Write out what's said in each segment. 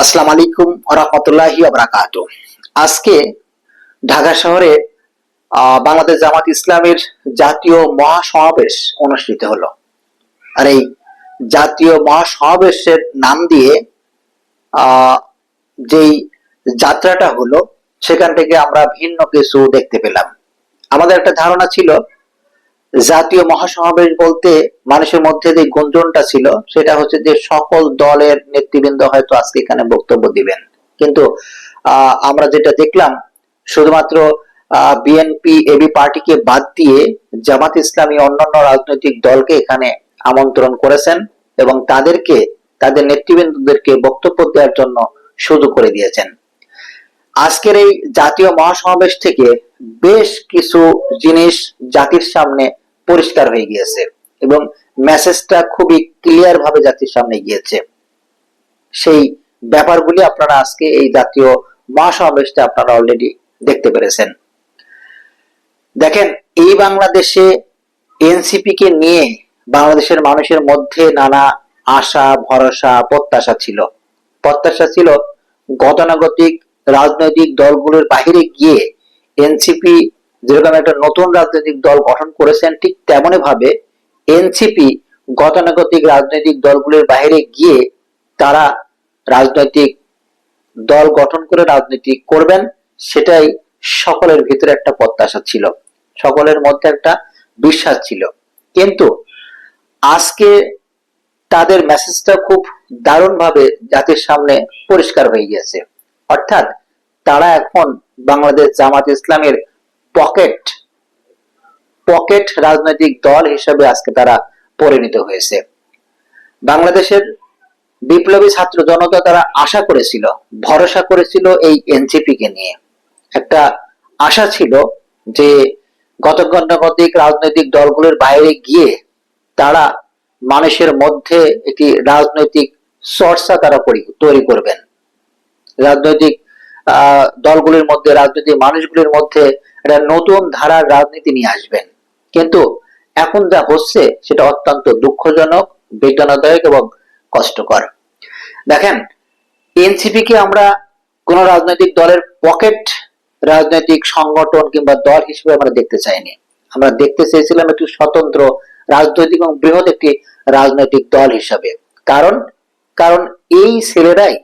আসসালামু আলাইকুম রহমতুল্লাহি আবরাকাত আজকে ঢাকা শহরে বাংলাদেশ জামাত ইসলামের জাতীয় মহাসমাবেশ অনুষ্ঠিত হলো। আর এই জাতীয় মহাসমাবেশের নাম দিয়ে যেই যাত্রাটা হলো, সেখান থেকে আমরা ভিন্ন কিছু দেখতে পেলাম। আমাদের একটা ধারণা ছিল জাতীয় মহাসমাবেশ বলতে মানুষের মধ্যে যে গুঞ্জনটা ছিল, সেটা হচ্ছে যে সকল দলের নেতৃবৃন্দ হয়তো আজকে এখানে বক্তব্য দিবেন। কিন্তু আমরা যেটা দেখলাম, শুধুমাত্র বিএনপি এবি পার্টিকে বাদ দিয়ে জামাত ইসলামী অন্যান্য রাজনৈতিক দলকে এখানে আমন্ত্রণ করেছেন এবং তাদেরকে, তাদের নেতৃবৃন্দদেরকে বক্তব্য দেওয়ার জন্য সুযোগ করে দিয়েছেন। আজকের এই জাতীয় মহাসমাবেশ থেকে বেশ কিছু জিনিস জাতির সামনে পরিষ্কার হয়ে গিয়েছে এবং মেসেজটা খুবই ক্লিয়ার ভাবে জাতির সামনে গিয়েছে। সেই ব্যাপারগুলি আপনারা আজকে এই জাতীয় মহাসমাবেশটা আপনারা অলরেডি দেখতে পেরেছেন। দেখেন, এই বাংলাদেশে এনসিপি কে নিয়ে বাংলাদেশের মানুষের মধ্যে নানা আশা, ভরসা, প্রত্যাশা ছিল। প্রত্যাশা ছিল গতানুগতিক রাজনৈতিক দলগুলোর বাইরে গিয়ে এনসিপি যেরকম একটা নতুন রাজনৈতিক দল গঠন করেছেন, ঠিক তেমনি ভাবে এনসিপি গতানুগতিক রাজনৈতিক দলগুলোর বাইরে গিয়ে তারা রাজনৈতিক দল গঠন করে রাজনীতি করবেন, সেটাই সকলের ভিতরে একটা প্রত্যাশা ছিল। সকলের মধ্যে একটা বিশ্বাস ছিল। কিন্তু আজকে তাদের মেসেজটা খুব দারুণভাবে জাতির সামনে পরিষ্কার হয়ে গিয়েছে। অর্থাৎ তারা এখন বাংলাদেশ জামাত ইসলামের পকেট পকেট রাজনৈতিক দল হিসেবে আজকে তারা পরিণত হয়েছে। বাংলাদেশের বিপ্লবী ছাত্র জনতা তারা আশা করেছিল, ভরসা করেছিল এই এনসিপি কে নিয়ে। একটা আশা ছিল যে গতানুগতিক রাজনৈতিক দলগুলোর বাইরে গিয়ে তারা মানুষের মধ্যে একটি রাজনৈতিক চর্চা তারা তৈরি করবেন। রাজনৈতিক দলগুলির মধ্যে, রাজনৈতিক মানুষগুলির মধ্যে একটা নতুন ধারার রাজনীতি নিয়ে আসবেন। কিন্তু এখন যা হচ্ছে, সেটা অত্যন্ত দুঃখজনক, বেদনাদায়ক এবং কষ্টকর। দেখেন এনসিপি কে আমরা কোন রাজনৈতিক দলের পকেট রাজনৈতিক সংগঠন কিংবা দল হিসেবে আমরা দেখতে চাইনি। আমরা দেখতে চেয়েছিলাম একটি স্বতন্ত্র রাজনৈতিক এবং বৃহৎ একটি রাজনৈতিক দল হিসাবে। কারণ কারণ এই ছেলেরাই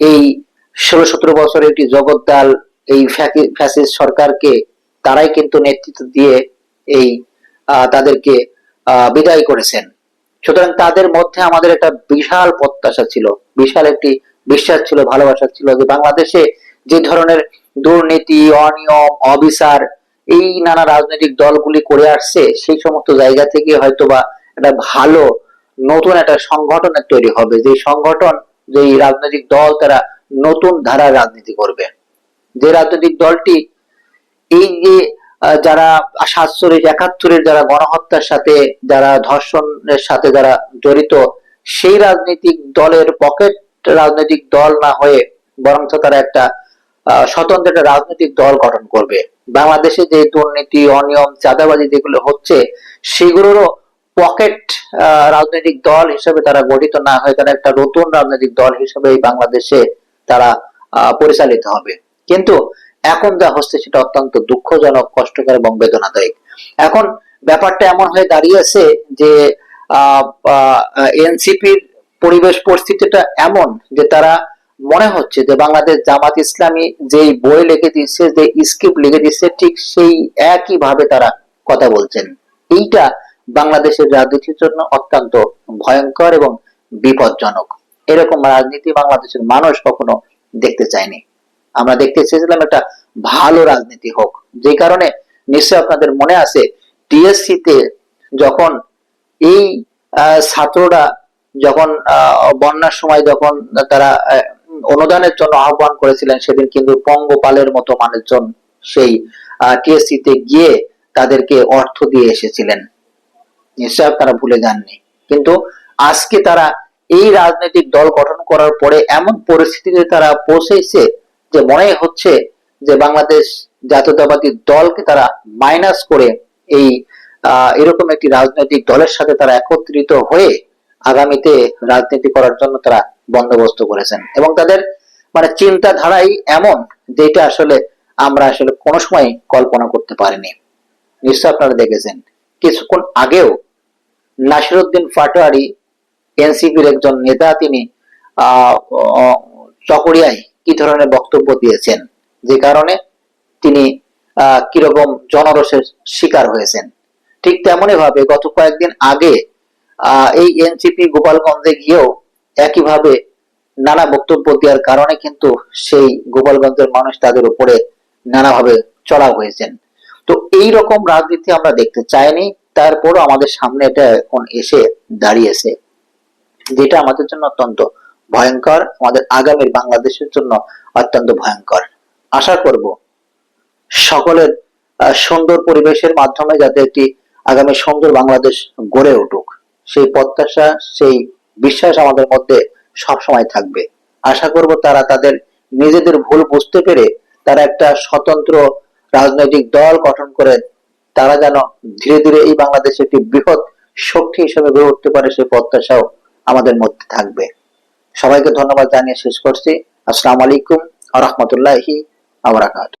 এই ষোলো সতেরো বছরের একটি জগদ্দাল এই ফ্যাসিস্ট সরকারকে, তারাই কিন্তু নেতৃত্ব দিয়ে এই তাদেরকে বিদায় করেছেন। সুতরাং তাদের মধ্যে আমাদের একটা বিশাল প্রত্যাশা ছিল, বিশাল একটি বিশ্বাস ছিল, ভালোবাসা ছিল যে বাংলাদেশে যে ধরনের দুর্নীতি, অনিয়ম, অবিচার, এই নানা রাজনৈতিক দলগুলি করে আসছে, সেই সমস্ত জায়গা থেকে হয়তোবা একটা ভালো, নতুন একটা সংগঠনের তৈরি হবে। যে সংগঠন যে রাজনৈতিক দল তারা নতুন ধারার রাজনীতি করবে। যে রাজনৈতিক দলটি এই যে যারা সাতচল্লিশ, একাত্তরের যারা গণহত্যার সাথে, যারা ধর্ষণের সাথে যারা জড়িত, সেই রাজনৈতিক দলের পকেট রাজনৈতিক দল না হয়ে বরং তারা একটা স্বতন্ত্র একটা রাজনৈতিক দল গঠন করবে। বাংলাদেশে যে দুর্নীতি, অনিয়ম, চাঁদাবাজি যেগুলো হচ্ছে, সেগুলোরও পকেট রাজনৈতিক দল হিসেবে তারা গঠিত না হয়ে তারা একটা নতুন রাজনৈতিক দল হিসেবে বাংলাদেশে তারা পরিচালিত হবে। কিন্তু এখন যা হচ্ছে সেটা অত্যন্ত দুঃখজনক, কষ্টকর এবং বেদনাদায়ক। এখন ব্যাপারটা এমন হয়ে দাঁড়িয়েছে যে এনসিপির পরিবেশ পরিস্থিতিটা এমন যে তারা মনে হচ্ছে যে বাংলাদেশ জামাত ইসলামী যেই বই লিখে দিচ্ছে, যে স্ক্রিপ্ট লিখে দিচ্ছে, ঠিক সেই একই ভাবে তারা কথা বলছেন। এইটা বাংলাদেশের রাজনীতির জন্য অত্যন্ত ভয়ঙ্কর এবং বিপজ্জনক। এরকম রাজনীতি বাংলাদেশের মানুষ কখনো দেখতে চায়নি। আমরা দেখতে চেয়েছিলাম একটা ভালো রাজনীতি হোক। যে কারণে নিশ্চয় আপনাদের মনে আছে টিএসসি তে যখন এই ছাত্ররা যখন বন্যার সময় যখন তারা অনুদানের জন্য আহ্বান করেছিলেন, সেদিন কিন্তু পঙ্গপালের মতো মানুষজন সেই টিএসসি তে গিয়ে তাদেরকে অর্থ দিয়ে এসেছিলেন। নিশ্চয় আপনারা ভুলে যাননি। কিন্তু আজকে তারা এই রাজনৈতিক দল গঠন করার পরে এমন পরিস্থিতিতে তারা পৌঁছেছে যে মনে হচ্ছে যে বাংলাদেশ জাতীয়তাবাদী দলকে তারা মাইনাস করে এই এরকম একটি রাজনৈতিক দলের সাথে তারা একত্রিত হয়ে আগামীতে রাজনীতি করার জন্য তারা বন্দোবস্ত করেছেন। এবং তাদের মানে চিন্তাধারাই এমন যেটা আসলে আমরা আসলে কোনো সময় কল্পনা করতে পারিনি। নিশ্চয় আপনারা দেখেছেন। কিছুক্ষণ আগেও নাসিরুদ্দিন পাটোয়ারি এনসিপির একজন নেতা তিনি চকরিয়ায় কি ধরনের বক্তব্য দিয়েছেন? যে কারণে তিনি কীরকম জনরসের শিকার হয়েছেন। ঠিক তেমনই ভাবে গত কয়েকদিন আগে এই এনসিপি গোপালগঞ্জে গিয়েও একইভাবে নানা বক্তব্য দেওয়ার কারণে কিন্তু সেই গোপালগঞ্জের মানুষ তাদের উপরে নানাভাবে চড়াও হয়েছেন। তো এই রকম রাজনীতি আমরা দেখতে চাইনি, তারপরও আমাদের সামনে এটা এখন এসে দাঁড়িয়েছে। যেটা আমাদের জন্য অত্যন্ত ভয়ঙ্কর, আমাদের আগামীর বাংলাদেশের জন্য অত্যন্ত ভয়ঙ্কর। আশা করব সকলের সুন্দর পরিবেশের মাধ্যমে যাতে একটি আগামী সুন্দর বাংলাদেশ গড়ে উঠুক। সেই প্রত্যাশা, সেই বিশ্বাস আমাদের মধ্যে সব সময় থাকবে। আশা করব তারা তাদের নিজেদের ভুল বুঝতে পেরে তারা একটা স্বতন্ত্র রাজনৈতিক দল গঠন করে তারা যেন ধীরে ধীরে এই বাংলাদেশে একটি বৃহৎ শক্তি হিসেবে গড়ে উঠতে পারে সেই প্রত্যাশাও আমাদের মধ্যে থাকবে। সবাইকে ধন্যবাদ জানিয়ে শেষ করছি। আসসালামু আলাইকুম আ রহমতুল্লাহি আবরাকাত